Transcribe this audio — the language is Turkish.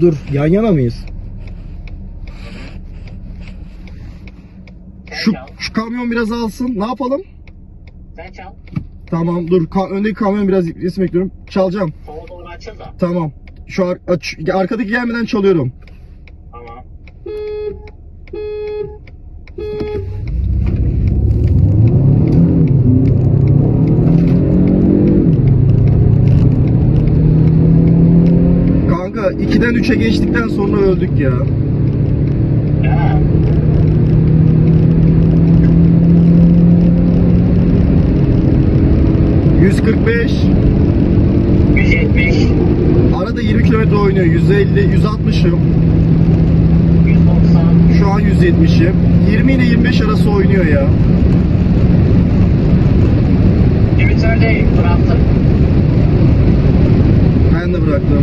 Dur yan yana mıyız? Şu, şu kamyon biraz alsın. Ne yapalım? Sen çal. Tamam dur. Ka- öndeki kamyon biraz resim bekliyorum. Çalacağım. Sola doğru açıl da. Tamam. Şu ar- aç- arkadaki gelmeden çalıyorum. Tamam. Kanka 2'den 3'e geçtikten sonra öldük ya. Ya. ...145... 170. Arada 20 kilometre oynuyor. 150, 160'ım. 190. Şu an 170'im. 20 ile 25 arası oynuyor ya. Limitörde bıraktım. Ben de bıraktım.